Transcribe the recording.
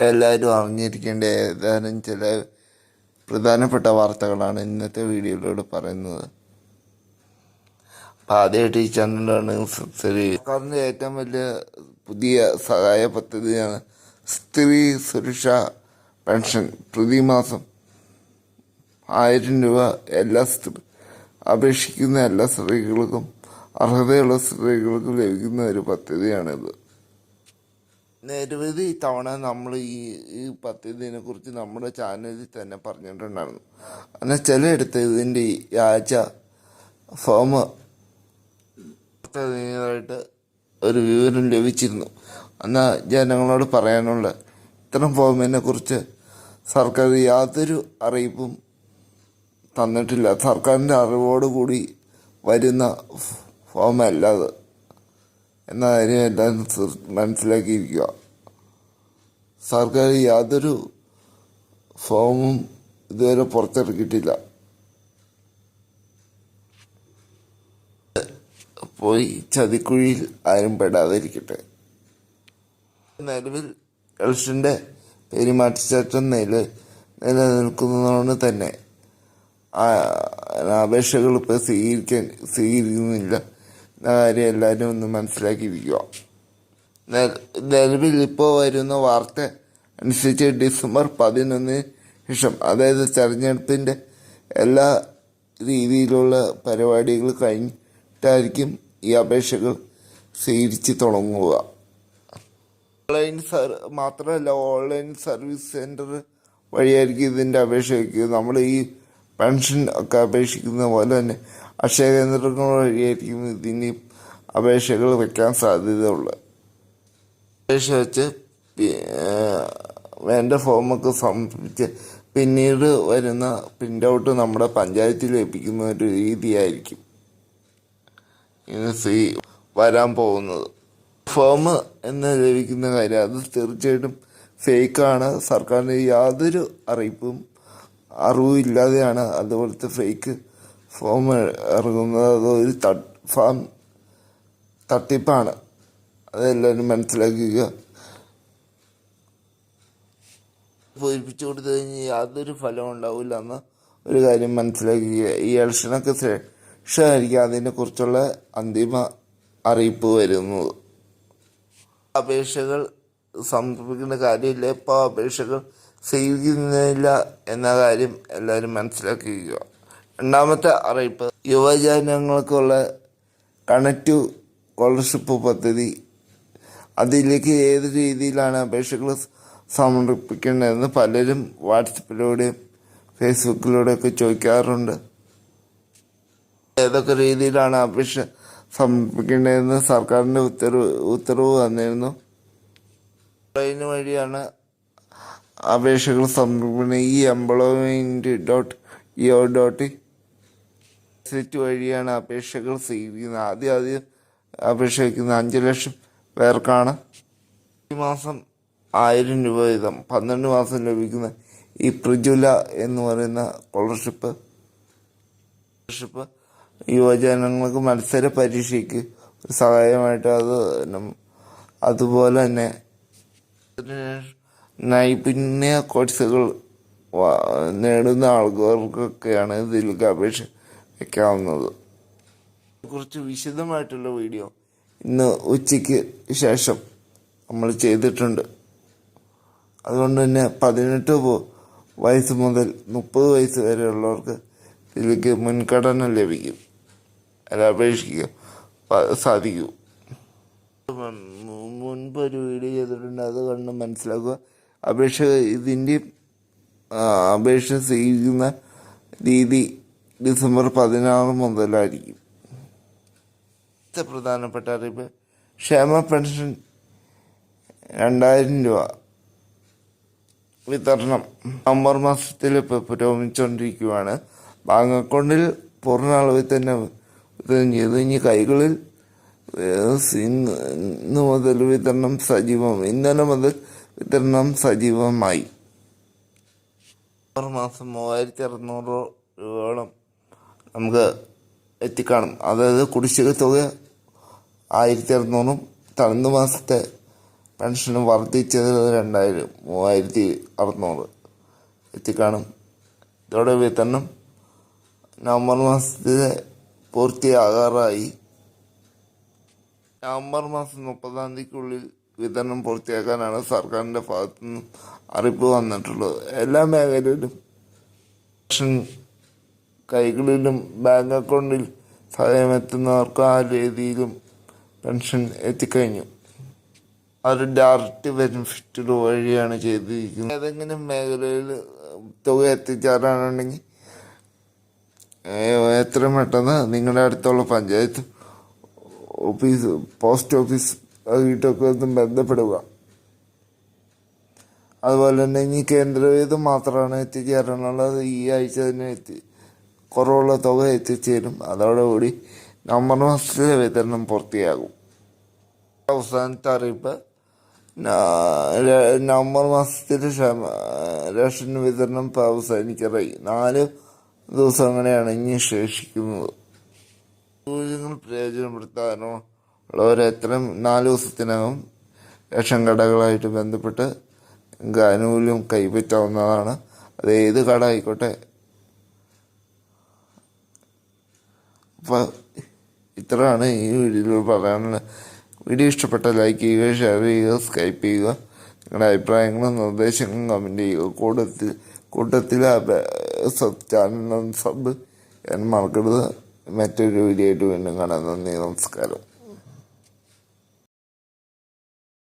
എല്ലാവരും അറിഞ്ഞിരിക്കേണ്ട ഏതാനും ചില പ്രധാനപ്പെട്ട വാർത്തകളാണ് ഇന്നത്തെ വീഡിയോയിലൂടെ പറയുന്നത്. അപ്പം ആദ്യമായിട്ട് ഈ ചാനലാണ് സബ്സ്ക്രൈബ് സർക്കാരിന്റെ ഏറ്റവും വലിയ പുതിയ സഹായ പദ്ധതിയാണ് സ്ത്രീ സുരക്ഷാ പെൻഷൻ പ്രതിമാസം. ആയിരം രൂപ എല്ലാ സ്ത്രീ അപേക്ഷിക്കുന്ന എല്ലാ സ്ത്രീകൾക്കും അർഹതയുള്ള സ്ത്രീകൾക്കും ലഭിക്കുന്ന ഒരു പദ്ധതിയാണിത്. നിരവധി തവണ നമ്മൾ ഈ ഈ പദ്ധതിനെ കുറിച്ച് നമ്മുടെ ചാനലിൽ തന്നെ പറഞ്ഞിട്ടുണ്ടായിരുന്നു. എന്നാൽ ചിലയിടത്ത് ഇതിന്റെ വ്യാജ ഫോം പുറത്തിറങ്ങിയതായിട്ട് ഒരു വിവരം ലഭിച്ചിരുന്നു. എന്നാൽ ജനങ്ങളോട് പറയാനുള്ള ഇത്തരം ഫോമിനെ കുറിച്ച് സർക്കാർ യാതൊരു അറിയിപ്പും തന്നിട്ടില്ല. സർക്കാരിന്റെ അറിവോടുകൂടി വരുന്ന ഫോമല്ല അത്. എന്ന കാര്യം എല്ലാം മനസ്സിലാക്കിയിരിക്കുക. സർക്കാർ യാതൊരു ഫോമും ഇതുവരെ പുറത്തിറക്കിയിട്ടില്ല. പോയി ചതിക്കുഴിയിൽ ആരും പെടാതിരിക്കട്ടെ. നിലവിൽ എലക്ഷന്റെ പെരുമാറ്റച്ചട്ടം നില നിലനിൽക്കുന്നതുകൊണ്ട് തന്നെ അപേക്ഷകൾ ഇപ്പോൾ സ്വീകരിക്കാൻ സ്വീകരിക്കുന്നില്ല. കാര്യം എല്ലാവരും ഒന്ന് മനസ്സിലാക്കിയിരിക്കുക. നിലവിൽ ഇപ്പോൾ വരുന്ന വാർത്ത അനുസരിച്ച് ഡിസംബർ പതിനൊന്നിന് ശേഷം അതായത് തെരഞ്ഞെടുപ്പിന്റെ എല്ലാ രീതിയിലുള്ള പരിപാടികൾ കഴിഞ്ഞിട്ടായിരിക്കും ഈ അപേക്ഷകൾ സ്വീകരിച്ച് തുടങ്ങുക. ഓൺലൈൻ സർ മാത്രമല്ല ഓൺലൈൻ സർവീസ് സെന്റർ വഴിയായിരിക്കും ഇതിന്റെ അപേക്ഷ വയ്ക്കുക. നമ്മൾ ഈ പെൻഷൻ ഒക്കെ അപേക്ഷിക്കുന്ന പോലെ തന്നെ അക്ഷയ കേന്ദ്രങ്ങൾ വഴിയായിരിക്കും ഇതിന് അപേക്ഷകൾ വയ്ക്കാൻ സാധ്യതയുള്ളത്. അപേക്ഷ വെച്ച് വേണ്ട ഫോമൊക്കെ സമർപ്പിച്ച് പിന്നീട് വരുന്ന പ്രിന്റ് ഔട്ട് നമ്മുടെ പഞ്ചായത്തിൽ ലഭിക്കുന്ന ഒരു രീതിയായിരിക്കും ഇന്ന് സി വരാൻ പോകുന്നത്. ഫോം എന്ന് ലഭിക്കുന്ന കാര്യം അത് തീർച്ചയായിട്ടും ഫേക്കാണ്. സർക്കാരിന് യാതൊരു അറിയിപ്പും അറിവും ഇല്ലാതെയാണ് അതുപോലത്തെ ഫേക്ക് ഫോം ഇറങ്ങുന്നത് ഒരു ഫാം തട്ടിപ്പാണ്. അതെല്ലാവരും മനസ്സിലാക്കുക പൂരിപ്പിച്ചു കൊടുത്തു കഴിഞ്ഞാൽ യാതൊരു ഫലവും ഉണ്ടാവില്ല എന്ന ഒരു കാര്യം മനസ്സിലാക്കുക ഈ ഇലക്ഷനൊക്കെ ശേഷമായിരിക്കും അതിനെക്കുറിച്ചുള്ള അന്തിമ അറിയിപ്പ് വരുന്നത്. അപേക്ഷകൾ സമർപ്പിക്കേണ്ട കാര്യമില്ല. ഇപ്പോൾ അപേക്ഷകൾ സ്വീകരിക്കുന്നില്ല എന്ന കാര്യം എല്ലാവരും മനസ്സിലാക്കുക രണ്ടാമത്തെ അറിയിപ്പ്. യുവജനങ്ങൾക്കുള്ള കണക്റ്റീവ് സ്കോളർഷിപ്പ് പദ്ധതി. അതിലേക്ക് ഏത് രീതിയിലാണ് അപേക്ഷകൾ സമർപ്പിക്കേണ്ടതെന്ന് പലരും വാട്സപ്പിലൂടെയും ഫേസ്ബുക്കിലൂടെയൊക്കെ ചോദിക്കാറുണ്ട്. ഏതൊക്കെ രീതിയിലാണ് അപേക്ഷ സമർപ്പിക്കേണ്ടതെന്ന് സർക്കാരിന്റെ ഉത്തരവ് ഉത്തരവ് വന്നിരുന്നു ഓൺലൈൻ വഴിയാണ് അപേക്ഷകൾ സമർപ്പിക്കുന്നത്. ഈ employment dot E O dot set വഴിയാണ് അപേക്ഷകൾ സ്വീകരിക്കുന്നത് ആദ്യം ആദ്യം അപേക്ഷ വയ്ക്കുന്ന അഞ്ച് ലക്ഷം പേർക്കാണ്. ഈ മാസം ആയിരം രൂപ വീതം പന്ത്രണ്ട് മാസം ലഭിക്കുന്ന ഈ പ്രിജുല എന്ന് പറയുന്ന സ്കോളർഷിപ്പ് സ്കോളർഷിപ്പ് യുവജനങ്ങൾക്ക് മത്സര പരീക്ഷയ്ക്ക് സഹായമായിട്ട് അത് അതുപോലെ തന്നെ നൈപുണ്യ കോഴ്സുകൾ നേടുന്ന ആൾക്കാർക്കൊക്കെയാണ് ഇതിലേക്ക് അപേക്ഷ വയ്ക്കാവുന്നത് കുറച്ച് വിശദമായിട്ടുള്ള വീഡിയോ ഇന്ന് ഉച്ചയ്ക്ക് ശേഷം നമ്മൾ ചെയ്തിട്ടുണ്ട്. അതുകൊണ്ട് തന്നെ പതിനെട്ട് വയസ്സ് മുതൽ മുപ്പത് വയസ്സ് വരെയുള്ളവർക്ക് ഇതിലേക്ക് മുൻഗണന ലഭിക്കും. അത് അപേക്ഷിക്കുക സാധിക്കൂ. മുൻപ് ഒരു വീഡിയോ ചെയ്തിട്ടുണ്ട്. അത് കണ്ട് മനസ്സിലാക്കുക. അപേക്ഷ ഇതിന്റെ അപേക്ഷ സ്വീകരിക്കുന്ന രീതി ഡിസംബർ പതിനാറ് മുതലായിരിക്കും. അടുത്ത പ്രധാനപ്പെട്ട അറിയിപ്പ് ക്ഷേമ പെൻഷൻ രണ്ടായിരം രൂപ. വിതരണം നവംബർ മാസത്തിൽ ഇപ്പോൾ പുരോഗമിച്ചുകൊണ്ടിരിക്കുകയാണ് ബാങ്ക് അക്കൗണ്ടിൽ പൂർണ അളവിൽ തന്നെ വിതരണം ചെയ്തു. ഇനി കൈകളിൽ ഇന്ന് മുതൽ വിതരണം സജീവം. ഇന്നലെ മുതൽ വിതരണം സജീവമായി. നവംബർ മാസം മൂവായിരത്തി അറുന്നൂറ് രൂപയോളം നമുക്ക് എത്തിക്കാണും. അതായത് കുടിശ്ശിക തുക ആയിരത്തി അറുന്നൂറും തണുന്ന മാസത്തെ പെൻഷനും വർദ്ധിച്ചത് രണ്ടായിരം മൂവായിരത്തി അറുന്നൂറ് എത്തിക്കാണും. ഇതോടെ വിതരണം നവംബർ മാസത്തിലെ പൂർത്തിയാകാറായി. നവംബർ മാസം മുപ്പതാം തീയതിക്കുള്ളിൽ വിതരണം പൂർത്തിയാക്കാനാണ് സർക്കാരിന്റെ ഭാഗത്തുനിന്ന് അറിയിപ്പ് വന്നിട്ടുള്ളത്. എല്ലാ മേഖലയിലും കൈകളിലും ബാങ്ക് അക്കൗണ്ടിൽ സഹായമെത്തുന്നവർക്ക് ആ രീതിയിലും പെൻഷൻ എത്തിക്കഴിഞ്ഞു. അത് ഡയറക്റ്റ് ബെനിഫിറ്റ് വഴിയാണ് ചെയ്തിരിക്കുന്നത്. ഏതെങ്കിലും മേഖലയിൽ തുക എത്തിച്ചേരാനുണ്ടെങ്കിൽ എത്രയും പെട്ടെന്ന് നിങ്ങളുടെ അടുത്തുള്ള പഞ്ചായത്ത് ഓഫീസ് പോസ്റ്റ് ഓഫീസ് ആയിട്ടൊക്കെ ഒന്ന് ബന്ധപ്പെടുക. അതുപോലെ തന്നെ ഇനി കേന്ദ്രവേദം മാത്രമാണ് എത്തിച്ചേരാനുള്ളത്. ഈ ആഴ്ച തന്നെ എത്തി. കുറവുള്ള തുക എത്തിച്ചേരും. അതോടുകൂടി നവംബർ മാസത്തിലെ വിതരണം പൂർത്തിയാകും. അവസാനത്തെ അറിയിപ്പ് നവംബർ മാസത്തിലെ റേഷൻ വിതരണം അവസാനിക്കാറായി. നാല് ദിവസം അങ്ങനെയാണ് ഇനി ശേഷിക്കുന്നത്. സൂചനകൾ പ്രയോജനപ്പെടുത്താനോ ഉള്ളവർ എത്രയും നാല് ദിവസത്തിനകം റേഷൻ കടകളായിട്ട് ബന്ധപ്പെട്ട് ആനുകൂല്യം കൈപ്പറ്റാവുന്നതാണ്. അത് ഏത് കട ആയിക്കോട്ടെ അപ്പോൾ ഇത്രയാണ് ഈ വീഡിയോയിൽ പറയാനുള്ള വീഡിയോ ഇഷ്ടപ്പെട്ട ലൈക്ക് ചെയ്യുക ഷെയർ ചെയ്യുക സ്കൈപ്പ് ചെയ്യുക. നിങ്ങളുടെ അഭിപ്രായങ്ങളും നിർദ്ദേശങ്ങളും കമന്റ് ചെയ്യുക. കൂട്ടത്തിൽ കൂട്ടത്തിൽ സബ് ചാനൽ സബ് ഞാൻ മറക്കരുത്. മറ്റൊരു വീഡിയോ ആയിട്ട് വീണ്ടും കാണാം. നന്ദി നമസ്കാരം.